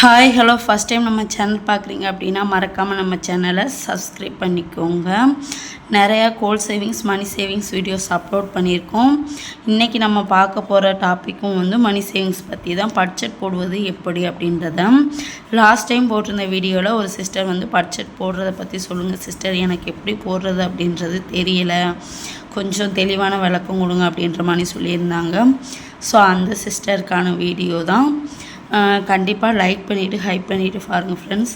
Hi hello first time நம்ம channel பார்க்குறீங்க அப்படின்னா மறக்காமல் நம்ம சேனலை சப்ஸ்கிரைப் பண்ணிக்கோங்க. நிறையா goal savings money savings videos upload பண்ணியிருக்கோம். இன்றைக்கி நம்ம பார்க்க போகிற டாப்பிக்கும் வந்து மணி சேவிங்ஸ் பற்றி தான். பட்ஜெட் போடுவது எப்படி அப்படின்றத. லாஸ்ட் டைம் போட்டிருந்த வீடியோவில் ஒரு சிஸ்டர் வந்து பட்ஜெட் போடுறத பற்றி சொல்லுங்கள் சிஸ்டர் எனக்கு எப்படி போடுறது அப்படின்றது தெரியலை. கொஞ்சம் தெளிவான விளக்கம் கொடுங்க அப்படின்ற மாதிரி சொல்லியிருந்தாங்க. ஸோ அந்த சிஸ்டருக்கான வீடியோ தான். கண்டிப்பாக லைக் பண்ணிவிட்டு ஹைப் பண்ணிவிட்டு பாருங்கள் ஃப்ரெண்ட்ஸ்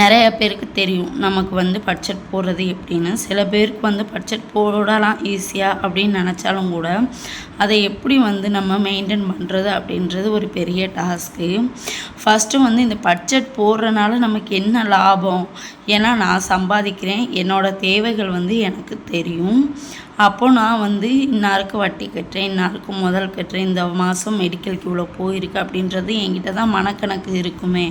நிறைய பேருக்கு தெரியும் நமக்கு வந்து பட்ஜெட் போடுறது எப்படின்னு. சில பேருக்கு வந்து பட்ஜெட் போடலாம் ஈஸியாக அப்படின்னு நினச்சாலும் கூட அதை எப்படி வந்து நம்ம மெயின்டைன் பண்ணுறது அப்படின்றது ஒரு பெரிய டாஸ்க்கு ஃபஸ்ட்டு வந்து இந்த பட்ஜெட் போடுறனால நமக்கு என்ன லாபம்? ஏன்னா நான் சம்பாதிக்கிறேன் என்னோடய தேவைகள் வந்து எனக்கு தெரியும். அப்போது நான் வந்து இன்னாருக்கு வட்டி கட்டுறேன் இன்னாருக்கு முதல் கட்டுறேன் இந்த மாதம் மெடிக்கலுக்கு இவ்வளோ போயிருக்கு அப்படின்றது என்கிட்ட தான் மனக்கணக்கு இருக்குமே.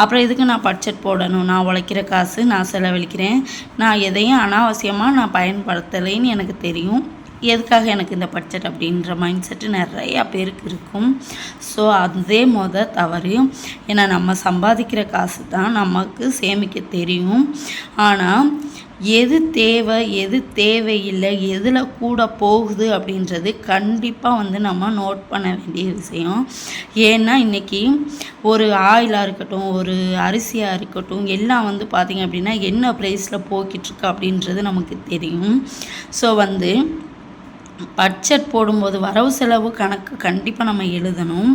அப்புறம் எதுக்கு நான் பட்ஜெட் போடணும்? நான் உழைக்கிற காசு நான் செலவழிக்கிறேன். நான் எதையும் அனாவசியமாக நான் பயன்படுத்தலைன்னு எனக்கு தெரியும். எதுக்காக எனக்கு இந்த பட்ஜெட் அப்படின்ற மைண்ட் செட்டு நிறையா பேருக்கு இருக்கும். ஸோ அதே மொத தவறு. ஏன்னா நம்ம சம்பாதிக்கிற காசு தான் நமக்கு சேமிக்க தெரியும். ஆனால் எது தேவை எது தேவையில்லை எதில் கூட போகுது அப்படின்றது கண்டிப்பாக வந்து நம்ம நோட் பண்ண வேண்டிய விஷயம். ஏன்னா இன்றைக்கி ஒரு ஆயிலாக இருக்கட்டும் ஒரு அரிசியாக இருக்கட்டும் எல்லாம் வந்து பார்த்திங்க அப்படின்னா என்ன ப்ரைஸில் போய்கிட்டுருக்கு அப்படின்றது நமக்கு தெரியும். ஸோ வந்து பட்ஜெட் போடும்போது வரவு செலவு கணக்கு கண்டிப்பாக நம்ம எழுதணும்.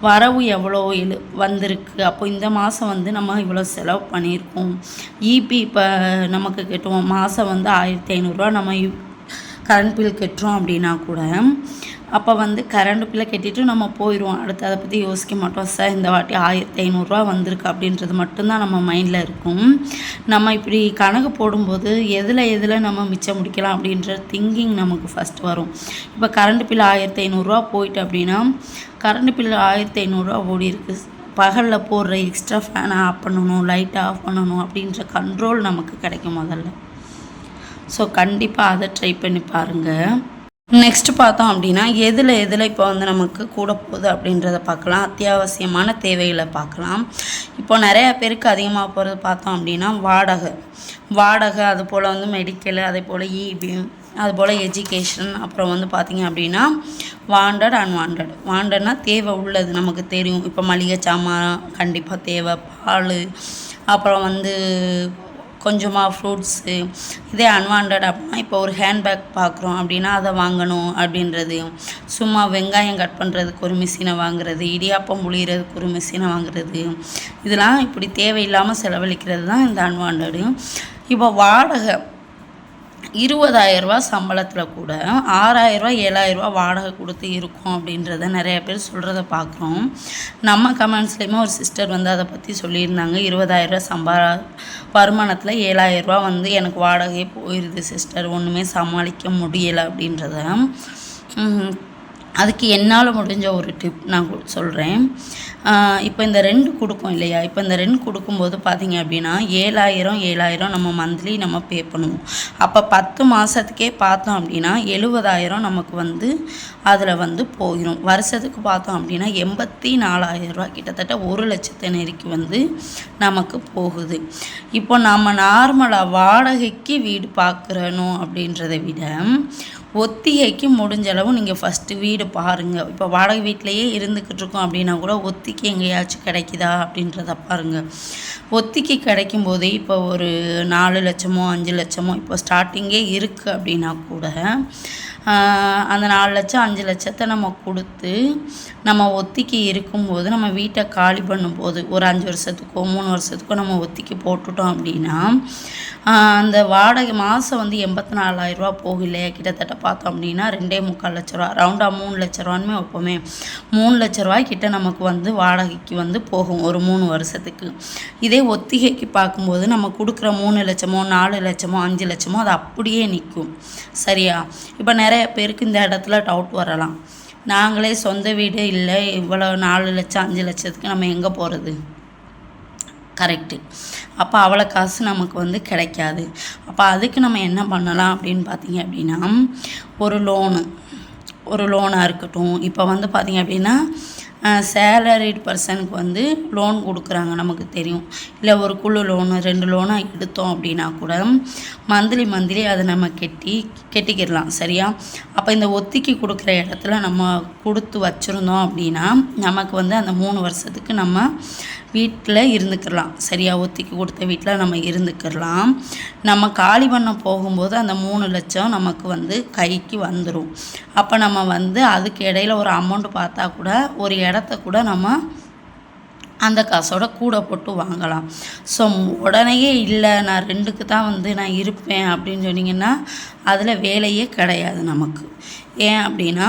வரவு எவ்வளோ எழு வந்திருக்கு. அப்போ இந்த மாதம் வந்து நம்ம இவ்வளோ செலவு பண்ணியிருக்கோம். இபி இப்போ நமக்கு கட்டுவோம். மாதம் வந்து ஆயிரத்தி ஐநூறுரூவா நம்ம கரண்ட் பில் கட்டுறோம் அப்படின்னா கூட அப்போ வந்து கரண்ட் பில்லை கட்டிட்டு நம்ம போயிடுவோம் அடுத்து அதை பற்றி யோசிக்க மாட்டோம். சார் இந்த வாட்டி ஆயிரத்தி ஐநூறுரூவா வந்திருக்கு அப்படின்றது மட்டும்தான் நம்ம மைண்டில் இருக்கும். நம்ம இப்படி கணக்கு போடும்போது எதில் எதில் நம்ம மிச்சம் முடிக்கலாம் அப்படின்ற திங்கிங் நமக்கு ஃபஸ்ட் வரும். இப்போ கரண்ட் பில் ஆயிரத்தி ஐநூறுரூவா போயிட்டு அப்படின்னா கரண்ட் பில் ஆயிரத்தி ஐநூறுரூவா ஓடி இருக்குது பகலில் போடுற எக்ஸ்ட்ரா ஃபேனை ஆஃப் பண்ணணும் லைட்டை ஆஃப் பண்ணணும் அப்படின்ற கண்ட்ரோல் நமக்கு கிடைக்கும் முதல்ல. ஸோ கண்டிப்பாக அதை ட்ரை பண்ணி பாருங்கள் நெக்ஸ்ட் பார்த்தோம் அப்படின்னா எதில் எதில் இப்போ வந்து நமக்கு கூட போகுது அப்படின்றத பார்க்கலாம். அத்தியாவசியமான தேவைகளை பார்க்கலாம். இப்போ நிறையா பேருக்கு அதிகமாக போகிறது பார்த்தோம் அப்படின்னா வாடகை. வாடகை அது போல் வந்து மெடிக்கலு அதே போல் இபி அது போல் எஜுகேஷன் அப்புறம் வந்து பார்த்திங்க அப்படின்னா வாண்டட் அன்வாண்டட் வாண்டட்னா தேவை உள்ளது நமக்கு தெரியும். இப்போ மளிகை சாமான் கண்டிப்பாக தேவை பால் அப்புறம் வந்து கொஞ்சமாக ஃப்ரூட்ஸு இதே அன்வான்ட் அப்படின்னா இப்போ ஒரு ஹேண்ட்பேக் பார்க்குறோம் அப்படின்னா அதை வாங்கணும் அப்படின்றது. சும்மா வெங்காயம் கட் பண்ணுறதுக்கு ஒரு மிஷினை வாங்குறது இடியாப்பம் புளியறதுக்கு ஒரு மிஷினை வாங்குறது. இதெல்லாம் இப்படி தேவையில்லாமல் செலவழிக்கிறது தான் இந்த அன்வான்டு இப்போ வாடகை. இருபதாயிரரூவா சம்பளத்தில் கூட ஆறாயிரரூவா ஏழாயிரரூவா வாடகை கொடுத்து இருக்கும் அப்படின்றத நிறைய பேர் சொல்கிறத பார்க்குறோம். நம்ம கமெண்ட்ஸ்லேயுமே ஒரு சிஸ்டர் வந்து அதை பற்றி சொல்லியிருந்தாங்க. இருபதாயிரரூவா சம்பா வருமானத்தில் ஏழாயிரரூவா வந்து எனக்கு வாடகையே போயிடுது சிஸ்டர். ஒன்றுமே சமாளிக்க முடியலை அப்படின்றத. அதுக்கு என்னால் முடிஞ்ச ஒரு டிப் நான் சொல்கிறேன் இப்போ இந்த ரெண்டு கொடுக்கும் இல்லையா? இப்போ இந்த ரெண்டு கொடுக்கும்போது பார்த்தீங்க அப்படின்னா ஏழாயிரம் ஏழாயிரம் நம்ம மந்த்லி நம்ம பே பண்ணுவோம். அப்போ பத்து மாதத்துக்கே பார்த்தோம் அப்படின்னா எழுபதாயிரம் நமக்கு வந்து அதில் வந்து போயிடும் வருஷத்துக்கு பார்த்தோம் அப்படின்னா எண்பத்தி நாலாயிரரூவா கிட்டத்தட்ட ஒரு லட்சத்தை நெருக்கி வந்து நமக்கு போகுது. இப்போ நம்ம நார்மலாக வாடகைக்கு வீடு பார்க்குறணும் அப்படின்றத விட ஒத்திகைக்கு முடிஞ்ச அளவு நீங்கள் ஃபஸ்ட்டு வீடு பாருங்கள் இப்போ வாடகை வீட்டிலையே இருந்துக்கிட்டு இருக்கோம் அப்படின்னா கூட ஒத்திக்கு எங்கேயாச்சும் கிடைக்குதா அப்படின்றத பாருங்கள் ஒத்திக்கு கிடைக்கும் போதே இப்போ ஒரு நாலு லட்சமோ அஞ்சு லட்சமோ இப்போ ஸ்டார்டிங்கே இருக்குது அப்படின்னா கூட அந்த நாலு லட்சம் அஞ்சு லட்சத்தை நம்ம கொடுத்து நம்ம ஒத்திக்கு இருக்கும்போது நம்ம வீட்டை காலி பண்ணும்போது ஒரு அஞ்சு வருஷத்துக்கோ மூணு வருஷத்துக்கோ நம்ம ஒத்திக்கு போட்டுட்டோம் அப்படின்னா அந்த வாடகை மாதம் வந்து எண்பத்தி நாலாயிரரூவா போகலையே கிட்டத்தட்ட பார்த்தோம் அப்படின்னா ரெண்டே முக்கால் லட்ச ரூபா ரவுண்டாக மூணு லட்ச ரூபான்னு வைப்போமே. மூணு லட்ச ரூபாய் கிட்ட நமக்கு வந்து வாடகைக்கு வந்து போகும் ஒரு மூணு வருஷத்துக்கு. இதே ஒத்திகைக்கு பார்க்கும்போது நம்ம கொடுக்குற மூணு லட்சமோ நாலு லட்சமோ அஞ்சு லட்சமோ அது அப்படியே நிற்கும். சரியா? இப்போ நிறைய பேருக்கு இந்த இடத்துல டவுட் வரலாம். நாங்களே சொந்த வீடு இல்லை. இவ்வளோ நாலு லட்சம் அஞ்சு லட்சத்துக்கு நம்ம எங்கே போகிறது கரெக்டு அப்போ அவ்வளோ காசு நமக்கு வந்து கிடைக்காது. அப்போ அதுக்கு நம்ம என்ன பண்ணலாம் அப்படின்னு பார்த்தீங்க அப்படின்னா ஒரு லோனு ஒரு லோனாக இருக்கட்டும். இப்போ வந்து பார்த்திங்க அப்படின்னா சேலரிட் பர்சனுக்கு வந்து லோன் கொடுக்குறாங்க நமக்கு தெரியும். இல்லை ஒரு குழு லோனு ரெண்டு லோனாக எடுத்தோம் அப்படின்னா கூட மந்த்லி மந்த்லி அதை நம்ம கெட்டி கெட்டிக்கிடலாம் சரியா? அப்போ இந்த ஒத்திக்கு கொடுக்குற இடத்துல நம்ம கொடுத்து வச்சுருந்தோம் அப்படின்னா நமக்கு வந்து அந்த மூணு வருஷத்துக்கு நம்ம வீட்டில் இருந்துக்கிடலாம் சரியா ஒத்திக்கு கொடுத்த வீட்டில் நம்ம இருந்துக்கிடலாம் நம்ம காலி பண்ண போகும்போது அந்த மூணு லட்சம் நமக்கு வந்து கைக்கு வந்துடும் அப்போ நம்ம வந்து அதுக்கு இடையில ஒரு அமௌண்ட் பார்த்தா கூட ஒரு இடத்த கூட நம்ம அந்த காசோட கூட போட்டு வாங்கலாம். ஸோ உடனேயே இல்லை நான் ரெண்டுக்கு தான் வந்து நான் இருப்பேன் அப்படின்னு சொன்னீங்கன்னா அதில் வேலையே கிடையாது நமக்கு. ஏன் அப்படின்னா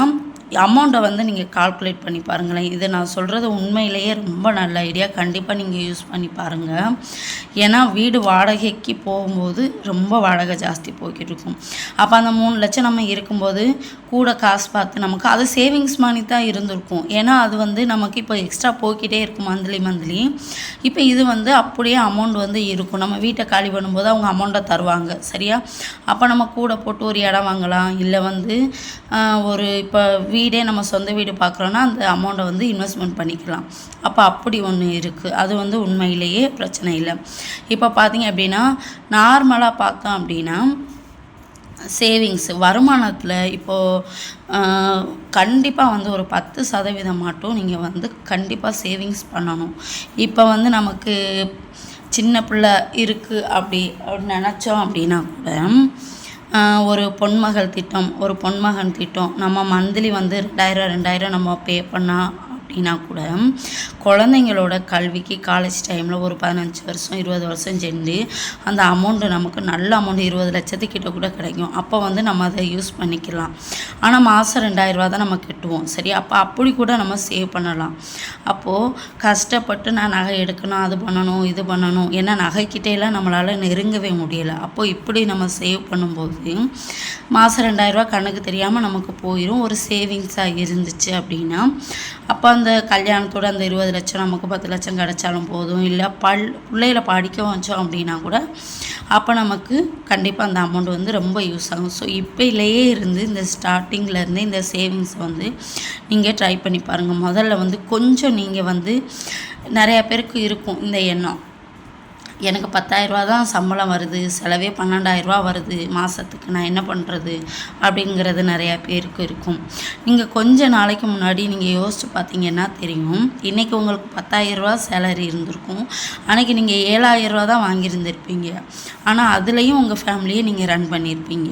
அமௌண்ட்டை வந்து நீங்கள் கால்குலேட் பண்ணி பாருங்களேன். இது நான் சொல்கிறது உண்மையிலேயே ரொம்ப நல்ல ஐடியா கண்டிப்பாக நீங்கள் யூஸ் பண்ணி பாருங்கள் ஏன்னா வீடு வாடகைக்கு போகும்போது ரொம்ப வாடகை ஜாஸ்தி போய்கிட்டு இருக்கும். அப்போ அந்த மூணு லட்சம் நம்ம இருக்கும்போது கூட காசு பார்த்து நமக்கு அது சேவிங்ஸ் மணி தான் இருந்திருக்கும். ஏன்னா அது வந்து நமக்கு இப்போ எக்ஸ்ட்ரா போய்கிட்டே இருக்கும் மந்த்லி மந்த்லி இப்போ இது வந்து அப்படியே அமௌண்ட் வந்து இருக்கும். நம்ம வீட்டை காலி பண்ணும்போது அவங்க அமௌண்ட்டை தருவாங்க. சரியா? அப்போ நம்ம கூட போட்டு ஒரு இடம் வாங்கலாம். இல்லை வந்து ஒரு இப்போ வீ வீடே நம்ம சொந்த வீடு பார்க்குறோன்னா அந்த அமௌண்ட்டை வந்து இன்வெஸ்ட்மெண்ட் பண்ணிக்கலாம். அப்போ அப்படி ஒன்று இருக்குது அது வந்து உண்மையிலேயே பிரச்சனை இல்லை. இப்போ பார்த்தீங்க அப்படின்னா நார்மலாக பார்த்தோம் அப்படின்னா சேவிங்ஸ் வருமானத்தில் இப்போது கண்டிப்பாக வந்து ஒரு பத்து சதவீதம் மட்டும் நீங்கள் வந்து கண்டிப்பாக சேவிங்ஸ் பண்ணணும். இப்போ வந்து நமக்கு சின்ன பிள்ளை இருக்குது அப்படி அப்படின்னு நினச்சோம் அப்படின்னா கூட ஒரு பொன்மகள் திட்டம் ஒரு பொன்மகன் திட்டம். நம்ம மந்த்லி வந்து ரெண்டாயிரம் ரெண்டாயிரம் நம்ம பே பண்ணால் அப்படின்னா கூட குழந்தைங்களோட கல்விக்கு காலேஜ் டைமில் ஒரு பதினஞ்சு வருஷம் இருபது வருஷம் சென்று அந்த அமௌண்ட்டு நமக்கு நல்ல அமௌண்ட் இருபது லட்சத்துக்கிட்ட கூட கிடைக்கும். அப்போ வந்து நம்ம அதை யூஸ் பண்ணிக்கலாம். ஆனால் மாதம் ரெண்டாயிரரூவா தான் நம்ம கட்டுவோம். சரி அப்போ அப்படி கூட நம்ம சேவ் பண்ணலாம். அப்போது கஷ்டப்பட்டு நான் நகை எடுக்கணும் அது பண்ணணும் இது பண்ணணும். ஏன்னா நகைக்கிட்டேலாம் நம்மளால் நெருங்கவே முடியலை. அப்போது இப்படி நம்ம சேவ் பண்ணும்போது மாதம் ரெண்டாயிரரூவா கணக்கு தெரியாமல் நமக்கு போயிடும் ஒரு சேவிங்ஸாக இருந்துச்சு அப்படின்னா அப்போ அந்த அந்த கல்யாணத்தோட அந்த இருபது லட்சம் நமக்கு பத்து லட்சம் கிடைச்சாலும் போதும். இல்லை பல் பிள்ளைகளை படிக்க வச்சோம் அப்படின்னா கூட அப்போ நமக்கு கண்டிப்பாக அந்த அமௌண்ட் வந்து ரொம்ப யூஸ் ஆகும். ஸோ இப்போலேயே இருந்து இந்த ஸ்டார்டிங்லேருந்து இந்த சேவிங்ஸ் வந்து நீங்கள் ட்ரை பண்ணி பாருங்கள் முதல்ல வந்து கொஞ்சம் நீங்கள் வந்து நிறையா பேருக்கு இருக்கும் இந்த எண்ணம். எனக்கு பத்தாயிரரூவா தான் சம்பளம் வருது செலவே பன்னெண்டாயிரரூவா வருது மாதத்துக்கு நான் என்ன பண்ணுறது அப்படிங்கிறது நிறையா பேருக்கு இருக்கும். நீங்கள் கொஞ்ச நாளைக்கு முன்னாடி நீங்கள் யோசிச்சு பார்த்தீங்கன்னா தெரியும்? இன்றைக்கி உங்களுக்கு பத்தாயிரரூவா சேலரி இருந்திருக்கும். அன்றைக்கி நீங்கள் ஏழாயிரரூவா தான் வாங்கியிருந்திருப்பீங்க. ஆனால் அதுலேயும் உங்கள் ஃபேமிலியை நீங்கள் ரன் பண்ணியிருப்பீங்க.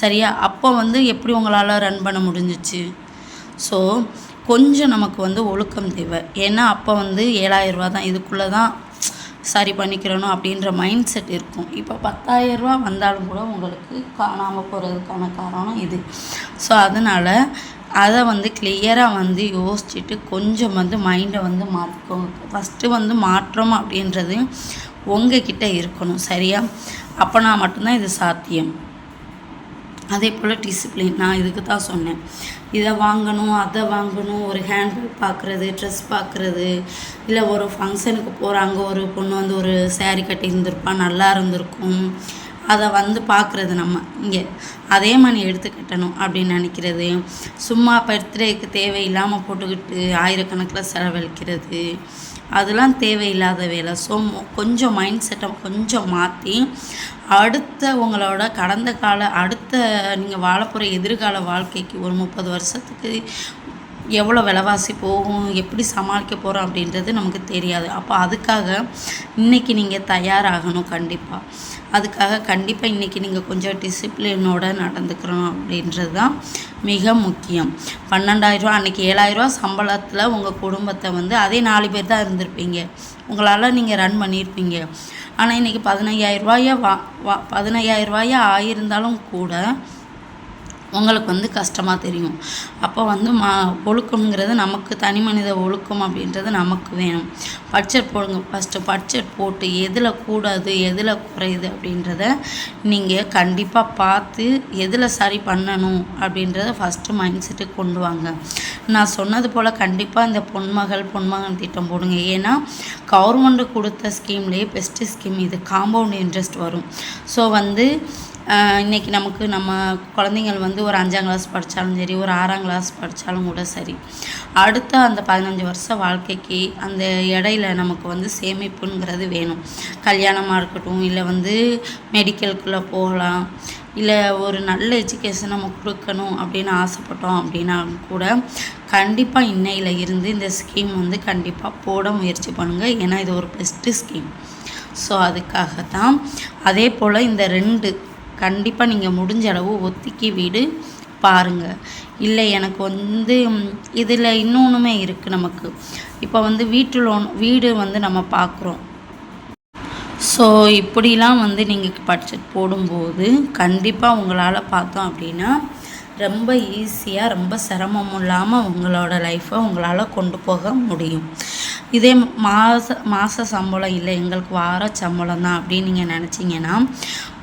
சரியா? அப்போ வந்து எப்படி உங்களால் ரன் பண்ண முடிஞ்சிச்சு? ஸோ கொஞ்சம் நமக்கு வந்து ஒழுக்கம் தேவை. ஏன்னா அப்போ வந்து ஏழாயிரரூவா தான் இதுக்குள்ளே தான் சரி பண்ணிக்கிறணும் அப்படின்ற மைண்ட் செட் இருக்கும். இப்போ பத்தாயிரரூபா வந்தாலும் கூட உங்களுக்கு காணாமல் போகிறதுக்கான காரணம் இது. ஸோ அதனால் அதை வந்து கிளியராக வந்து யோசிச்சுட்டு கொஞ்சம் வந்து மைண்டை வந்து மாற்றிக்கோங்க ஃபஸ்ட்டு வந்து மாற்றம் அப்படின்றது உங்ககிட்ட இருக்கணும் சரியா? அப்போனா மட்டும்தான் இது சாத்தியம். அதே போல் டிசிப்ளின் நான் இதுக்கு தான் சொன்னேன். இதை வாங்கணும் அதை வாங்கணும் ஒரு ஹேண்ட்பேக் பார்க்குறது ட்ரெஸ் பார்க்குறது இல்லை ஒரு ஃபங்க்ஷனுக்கு போகிறாங்க ஒரு பொண்ணு வந்து ஒரு சேரீ கட்டி இருந்திருப்பா நல்லா இருந்திருக்கும். அதை வந்து பார்க்குறது நம்ம. இங்கே அதே மணி எடுத்து கட்டணும் அப்படின்னு நினைக்கிறது. சும்மா பர்த்டேக்கு தேவையில்லாமல் போட்டுக்கிட்டு ஆயிரக்கணக்கில் செலவழிக்கிறது. அதெல்லாம் தேவையில்லாத வேலை. ஸோ கொஞ்சம் மைண்ட் செட்டை கொஞ்சம் மாற்றி அடுத்த உங்களோட கடந்த கால அடுத்த நீங்கள் வாழப்போகிற எதிர்கால வாழ்க்கைக்கு ஒரு முப்பது வருஷத்துக்கு எவ்வளோ விலைவாசி போகும் எப்படி சமாளிக்க போகிறோம் அப்படின்றது நமக்கு தெரியாது. அப்போ அதுக்காக இன்றைக்கி நீங்கள் தயாராகணும் கண்டிப்பாக அதுக்காக கண்டிப்பாக இன்றைக்கி நீங்கள் கொஞ்சம் டிசிப்ளினோட நடந்துக்கிறோம் அப்படின்றது தான் மிக முக்கியம். பன்னெண்டாயிரரூவா அன்றைக்கி ஏழாயிரரூவா சம்பளத்தில் உங்கள் குடும்பத்தை வந்து அதே நாலு பேர் தான் இருந்திருப்பீங்க. உங்களால் நீங்கள் ரன் பண்ணியிருப்பீங்க. ஆனால் இன்றைக்கி பதினையாயிரரூவாயா வா வா பதினையாயிரரூவாயா ஆயிருந்தாலும் கூட உங்களுக்கு வந்து கஷ்டமாக தெரியும். அப்போ வந்து மா ஒழுக்கம்ங்கிறது நமக்கு தனி மனித ஒழுக்கம் அப்படின்றது நமக்கு வேணும். பட்ஜெட் போடுங்க. ஃபஸ்ட்டு பட்ஜெட் போட்டு எதில் கூடாது எதில் குறையுது அப்படின்றத நீங்கள் கண்டிப்பாக பார்த்து எதில் சரி பண்ணணும் அப்படின்றத ஃபஸ்ட்டு மைண்ட் செட்டுக்கு கொண்டு வாங்க. நான் சொன்னது போல் கண்டிப்பாக இந்த பொன்மகள் பொன்மகன் திட்டம் போடுங்க. ஏன்னா கவர்மெண்ட்டு கொடுத்த ஸ்கீம்லேயே பெஸ்ட்டு ஸ்கீம் இது. காம்பவுண்ட் இன்ட்ரெஸ்ட் வரும். ஸோ வந்து இன்றைக்கி நமக்கு நம்ம குழந்தைங்கள் வந்து ஒரு அஞ்சாம் கிளாஸ் படித்தாலும் சரி ஒரு ஆறாம் கிளாஸ் படித்தாலும் கூட சரி அடுத்த அந்த பதினஞ்சு வருஷ வாழ்க்கைக்கு அந்த இடையில நமக்கு வந்து சேமிப்புங்கிறது வேணும். கல்யாணமாக இருக்கட்டும் இல்லை வந்து மெடிக்கலுக்குள்ளே போகலாம் இல்லை ஒரு நல்ல எஜுகேஷன் நம்ம கொடுக்கணும் அப்படின்னு ஆசைப்பட்டோம் அப்படின்னா கூட கண்டிப்பாக இன்னையில் இருந்து இந்த ஸ்கீம் வந்து கண்டிப்பாக போட முயற்சி பண்ணுங்கள் ஏன்னா இது ஒரு பெஸ்ட்டு ஸ்கீம் ஸோ அதுக்காக தான் அதே போல் இந்த ரெண்டு கண்டிப்பாக நீங்கள் முடிஞ்ச அளவு ஒத்திக்கி வீடு பாருங்கள் இல்லை எனக்கு வந்து இதில் இன்னொன்றுமே இருக்குது நமக்கு. இப்போ வந்து வீட்டு லோன் வீடு வந்து நம்ம பார்க்குறோம் ஸோ இப்படிலாம் வந்து நீங்கள் பட்ஜெட் போடும்போது கண்டிப்பாக உங்களால் பார்த்தோம் அப்படின்னா ரொம்ப ஈஸியாக ரொம்ப சிரமம் இல்லாமல் உங்களோட லைஃப்பை உங்களால் கொண்டு போக முடியும். இதே மாத மாத சம்பளம் இல்லை எங்களுக்கு வார சம்பளம் தான் அப்படின்னு நீங்கள் நினச்சிங்கன்னா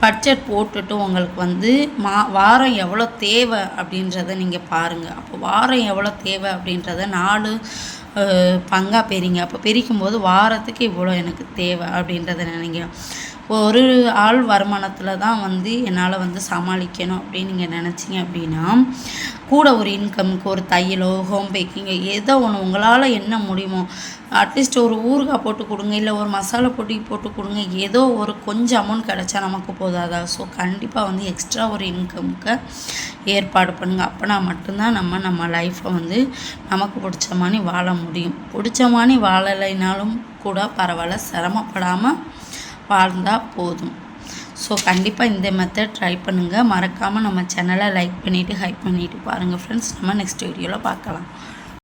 பட்ஜெட் போட்டுட்டு உங்களுக்கு வந்து மா வாரம் எவ்வளோ தேவை அப்படின்றத நீங்கள் பாருங்கள் அப்போ வாரம் எவ்வளோ தேவை அப்படின்றத நாலு பங்காக பெரிங்க அப்போ பிரிக்கும் போது வாரத்துக்கு இவ்வளோ எனக்கு தேவை அப்படின்றத நினைங்க. ஒரு ஆள் வருமானத்தில் தான் வந்து என்னால் வந்து சமாளிக்கணும் அப்படின்னு நீங்கள் நினச்சிங்க அப்படின்னா கூட ஒரு இன்கம்க்கு ஒரு தையலோ ஹோம் பேக்கிங்கோ ஏதோ ஒன்று உங்களால் என்ன முடியுமோ அட்லீஸ்ட் ஒரு ஊறுகாய் போட்டு கொடுங்க இல்லை ஒரு மசாலா பொடி போட்டு கொடுங்க ஏதோ ஒரு கொஞ்சம் அமௌண்ட் கிடச்சா நமக்கு போதாதா? ஸோ கண்டிப்பாக வந்து எக்ஸ்ட்ரா ஒரு இன்கம்க்கு ஏற்பாடு பண்ணுங்கள் அப்போனா மட்டும்தான் நம்ம நம்ம லைஃப்பை வந்து நமக்கு பிடிச்ச மாதிரி வாழ முடியும். பிடிச்ச மாதிரி வாழலைனாலும் கூட பரவாயில்ல சிரமப்படாமல் வாழ்ந்தால் போதும். ஸோ கண்டிப்பாக இந்த மெத்தட் ட்ரை பண்ணுங்கள் மறக்காமல் நம்ம சேனலை லைக் பண்ணிவிட்டு ஹைப் பண்ணிவிட்டு பாருங்கள் ஃப்ரெண்ட்ஸ் நம்ம நெக்ஸ்ட் வீடியோவில் பார்க்கலாம்.